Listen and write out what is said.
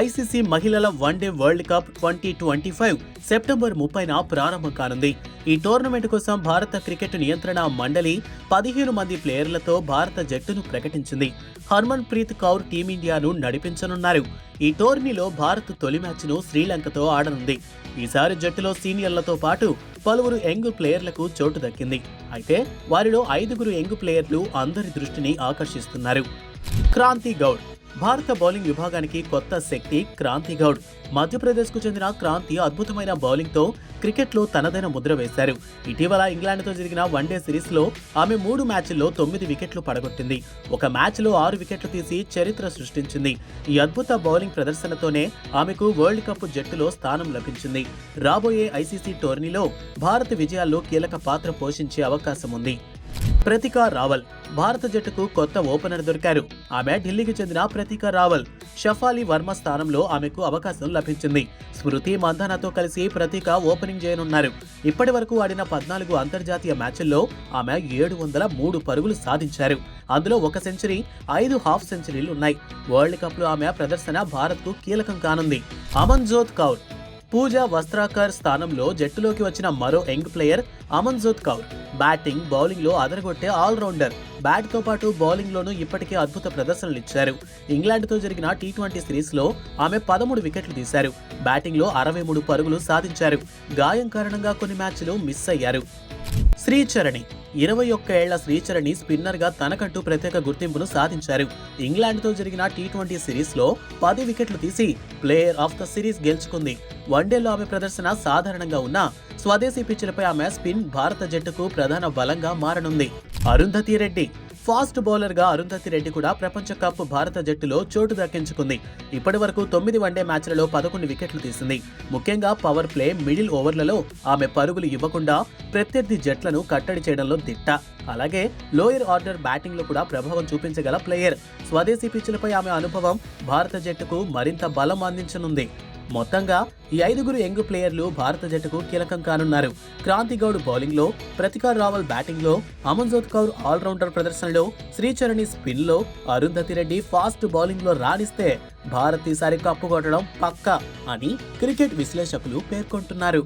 ICC మహిళల one day world cup twenty twenty five September ముప్పైన ప్రారంభం కానుంది. ఈ టోర్నమెంట్ కోసం భారత క్రికెట్ నియంత్రణ మండలి పదిహేను మంది ప్లేయర్లతో భారత జట్టును ప్రకటించింది. హర్మన్ ప్రీత్ కౌర్ టీమిండియాను నడిపించనున్నారు. ఈ టోర్నీలో భారత్ తొలి మ్యాచ్ను శ్రీలంకతో ఆడనుంది. ఈసారి జట్టులో సీనియర్లతో పాటు పలువురు యంగ్ ప్లేయర్లకు చోటు దక్కింది. అయితే వారిలో ఐదుగురు యంగ్ ప్లేయర్లు అందరి దృష్టిని ఆకర్షిస్తున్నారు. క్రాంతి గౌడ్ భారత బౌలింగ్ విభాగానికి కొత్త శక్తి క్రాంతి గౌడ్. మధ్యప్రదేశ్కు చెందిన క్రాంతి అద్భుతమైన బౌలింగ్తో క్రికెట్లో తనదైన ముద్ర వేశారు. ఇటీవల ఇంగ్లాండ్తో జరిగిన వన్డే సిరీస్లో ఆమె మూడు మ్యాచ్ల్లో తొమ్మిది వికెట్లు పడగొట్టింది. ఒక మ్యాచ్లో ఆరు వికెట్లు తీసి చరిత్ర సృష్టించింది. ఈ అద్భుత బౌలింగ్ ప్రదర్శనతోనే ఆమెకు వరల్డ్ కప్ జట్టులో స్థానం లభించింది. రాబోయే ఐసీసీ టోర్నీలో భారత విజయాల్లో కీలక పాత్ర పోషించే అవకాశం ఉంది ప్రతికా రావల్. భారత జట్టుకు కొత్త ఓపెనర్ దొరికారు. ఆమె ఢిల్లీకి చెందిన ప్రతికా రావల్. షఫాలి వర్మ స్థానంలో ఆమెకు అవకాశం లభించింది. స్మృతి మంధానాతో కలిసి ప్రతీక ఓపెనింగ్ చేయనున్నారు. ఇప్పటి వరకు ఆడిన పద్నాలుగు అంతర్జాతీయ మ్యాచ్ల్లో ఆమె ఏడు వందల మూడు పరుగులు సాధించారు. అందులో ఒక సెంచరీ ఐదు హాఫ్ సెంచరీలు ఉన్నాయి. వరల్డ్ కప్లో ఆమె ప్రదర్శన భారత్కు కీలకం కానుంది. అమన్జోత్ కౌర్ పూజా వస్త్రాకర్ స్థానంలో జట్టులోకి వచ్చిన మరో young player Amanjot Kaur. Batting బౌలింగ్లో అదరగొట్టే ఆల్రౌండర్. బ్యాట్తో పాటు బౌలింగ్ లోనూ ఇప్పటికే అద్భుత ప్రదర్శనలు ఇచ్చారు ఇంగ్లాండ్తో జరిగిన టీ ట్వంటీ సిరీస్లో ఆమె పదమూడు వికెట్లు తీశారు. బ్యాటింగ్లో అరవై మూడు పరుగులు సాధించారు. గాయం కారణంగా కొన్ని మ్యాచ్లు మిస్ అయ్యారు. శ్రీచరణి. ఇరవై ఒక్క ఏళ్ళ శ్రీచరణి స్పిన్నర్గా తనకంటూ ప్రత్యేక గుర్తింపును సాధించారు. ఇంగ్లాండ్తో జరిగిన టీ ట్వంటీ సిరీస్లో పది వికెట్లు తీసి ప్లేయర్ ఆఫ్ ద సిరీస్ గెలుచుకుంది. వన్డేలో ఆమె ప్రదర్శన సాధారణంగా ఉన్నా స్వదేశీ పిచ్చులపై ఆమె స్పిన్ భారత జట్టుకు ప్రధాన బలంగా మారనుంది. అరుంధతి రెడ్డి ఫాస్ట్ బౌలర్గా అరుంధతి రెడ్డి కూడా ప్రపంచ కప్ భారత జట్టులో చోటు దక్కించుకుంది. ఇప్పటి వరకు తొమ్మిది వన్డే మ్యాచ్లలో పదకొండు వికెట్లు తీసింది. ముఖ్యంగా పవర్ ప్లే మిడిల్ ఓవర్లలో ఆమె పరుగులు ఇవ్వకుండా ప్రత్యర్థి జట్లను కట్టడి చేయడంలో దిట్ట. అలాగే లోయర్ ఆర్డర్ బ్యాటింగ్లో కూడా ప్రభావం చూపించగల ప్లేయర్. స్వదేశీ పిచ్చులపై ఆమె అనుభవం భారత జట్టుకు మరింత బలం అందించనుంది. మొత్తంగా ఈ ఐదుగురు యంగ్ ప్లేయర్లు భారత జట్టుకు కీలకం కానున్నారు. క్రాంతి గౌడ్ బౌలింగ్లో ప్రతికార్ రావల్ బ్యాటింగ్లో అమన్జోత్ కౌర్ ఆల్రౌండర్ ప్రదర్శనలో శ్రీచరణి స్పిన్లో అరుంధతి రెడ్డి ఫాస్ట్ బౌలింగ్లో రాణిస్తే భారత్ ఈసారి కప్పు కొట్టడం పక్కా అని క్రికెట్ విశ్లేషకులు పేర్కొంటున్నారు.